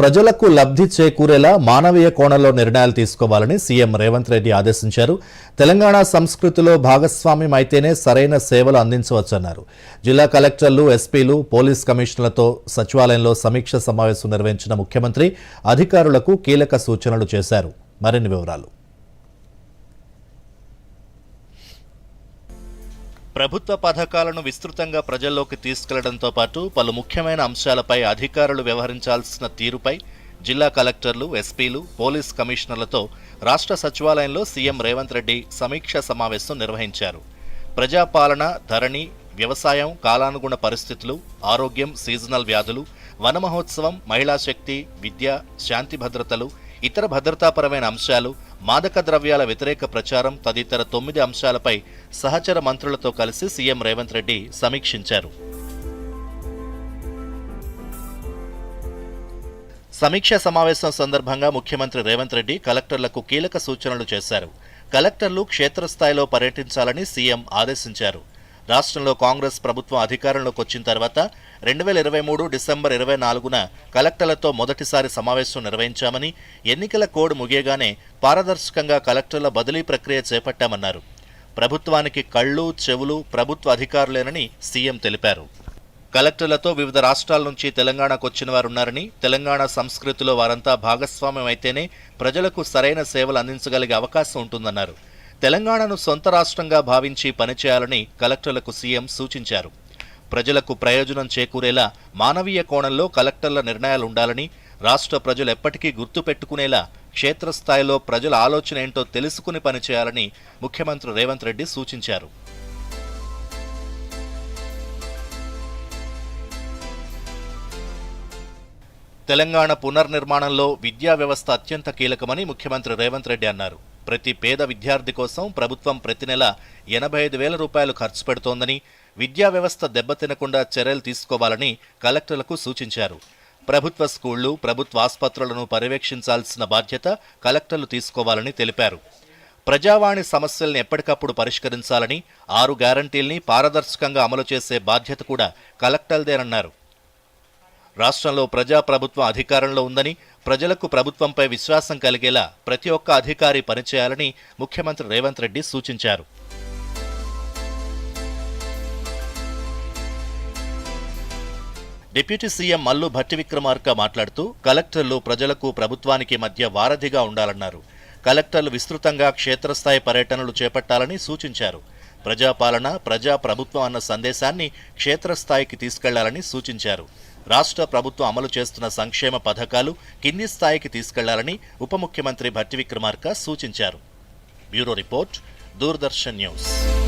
ప్రజలకు లబ్ధి చేకూరేలా మానవీయ కోణంలో నిర్ణయాలు తీసుకోవాలని సీఎం రేవంత్ రెడ్డి ఆదేశించారు. తెలంగాణ సంస్కృతిలో భాగస్వామ్యం అయితేనే సరైన సేవలు అందించవచ్చన్నారు. జిల్లా కలెక్టర్లు ఎస్పీలు పోలీస్ కమిషనర్లతో సచివాలయంలో సమీక్ష సమావేశం నిర్వహించిన ముఖ్యమంత్రి అధికారులకు కీలక సూచనలు చేశారు. మరిన్ని వివరాలు. ప్రభుత్వ పథకాలను విస్తృతంగా ప్రజల్లోకి తీసుకెళ్ళడంతో పాటు పలు ముఖ్యమైన అంశాలపై అధికారులు వ్యవహరించాల్సిన తీరుపై జిల్లా కలెక్టర్లు ఎస్పీలు పోలీస్ కమిషనర్లతో రాష్ట్ర సచివాలయంలో సీఎం రేవంత్ రెడ్డి సమీక్ష సమావేశం నిర్వహించారు. ప్రజాపాలన ధరణి వ్యవసాయం కాలానుగుణ పరిస్థితులు ఆరోగ్యం సీజనల్ వ్యాధులు వనమహోత్సవం మహిళా శక్తి విద్య శాంతి భద్రతలు ఇతర భద్రతాపరమైన అంశాలు మాదక ద్రవ్యాల వ్యతిరేక ప్రచారం తదితర తొమ్మిది అంశాలపై సహచర మంత్రులతో కలిసి సీఎం రేవంత్ రెడ్డి సమీక్షించారు. సమీక్ష సమావేశం సందర్భంగా ముఖ్యమంత్రి రేవంత్ రెడ్డి కలెక్టర్లకు కీలక సూచనలు చేశారు. కలెక్టర్లు క్షేత్రస్థాయిలో పర్యటించాలని సీఎం ఆదేశించారు. రాష్ట్రంలో కాంగ్రెస్ ప్రభుత్వం అధికారంలోకి వచ్చిన తర్వాత రెండు వేల ఇరవై మూడు డిసెంబర్ ఇరవై నాలుగున కలెక్టర్లతో మొదటిసారి సమావేశం నిర్వహించామని ఎన్నికల కోడ్ ముగియగానే పారదర్శకంగా కలెక్టర్ల బదిలీ ప్రక్రియ చేపట్టామన్నారు. ప్రభుత్వానికి కళ్ళు చెవులు ప్రభుత్వ అధికారులేనని సీఎం తెలిపారు. కలెక్టర్లతో వివిధ రాష్ట్రాల నుంచి తెలంగాణకు వచ్చిన వారున్నారని తెలంగాణ సంస్కృతిలో వారంతా భాగస్వామ్యం అయితేనే ప్రజలకు సరైన సేవలు అందించగలిగే అవకాశం ఉంటుందన్నారు. తెలంగాణను సొంత రాష్ట్రంగా భావించి పనిచేయాలని కలెక్టర్లకు సీఎం సూచించారు. ప్రజలకు ప్రయోజనం చేకూరేలా మానవీయ కోణంలో కలెక్టర్ల నిర్ణయాలు ఉండాలని రాష్ట్ర ప్రజలు ఎప్పటికీ గుర్తుపెట్టుకునేలా క్షేత్రస్థాయిలో ప్రజల ఆలోచన ఏంటో తెలుసుకుని పనిచేయాలని ముఖ్యమంత్రి రేవంత్ రెడ్డి సూచించారు. తెలంగాణ పునర్నిర్మాణంలో విద్యా వ్యవస్థ అత్యంత కీలకమని ముఖ్యమంత్రి రేవంత్ రెడ్డి అన్నారు. ప్రతి పేద విద్యార్థి కోసం ప్రభుత్వం ప్రతి నెల ఎనభై ఐదు వేల రూపాయలు ఖర్చు పెడుతోందని విద్యా వ్యవస్థ దెబ్బతినకుండా చర్యలు తీసుకోవాలని కలెక్టర్లకు సూచించారు. ప్రభుత్వ స్కూళ్ళు ప్రభుత్వ ఆసుపత్రులను పర్యవేక్షించాల్సిన బాధ్యత కలెక్టర్లు తీసుకోవాలని తెలిపారు. ప్రజావాణి సమస్యల్ని ఎప్పటికప్పుడు పరిష్కరించాలని ఆరు గ్యారంటీల్ని పారదర్శకంగా అమలు చేసే బాధ్యత కూడా కలెక్టర్దేనన్నారు. రాష్ట్రంలో ప్రజాప్రభుత్వం అధికారంలో ఉందని ప్రజలకు ప్రభుత్వంపై విశ్వాసం కలిగేలా ప్రతి ఒక్క అధికారి పనిచేయాలని ముఖ్యమంత్రి రేవంత్ రెడ్డి సూచించారు. డిప్యూటీ సీఎం మల్లు భట్టి విక్రమార్క మాట్లాడుతూ కలెక్టర్లు ప్రజలకు ప్రభుత్వానికి మధ్య వారధిగా ఉండాలన్నారు. కలెక్టర్లు విస్తృతంగా క్షేత్రస్థాయి పర్యటనలు చేపట్టాలని సూచించారు. ప్రజాపాలన ప్రజా ప్రభుత్వం అన్న సందేశాన్ని క్షేత్రస్థాయికి తీసుకెళ్ళాలని సూచించారు. రాష్ట్ర ప్రభుత్వం అమలు చేస్తున్న సంక్షేమ పథకాలు కింది స్థాయికి తీసుకెళ్ళాలని ఉప ముఖ్యమంత్రి భట్టి విక్రమార్క సూచించారు. Bureau report Doordarshan news.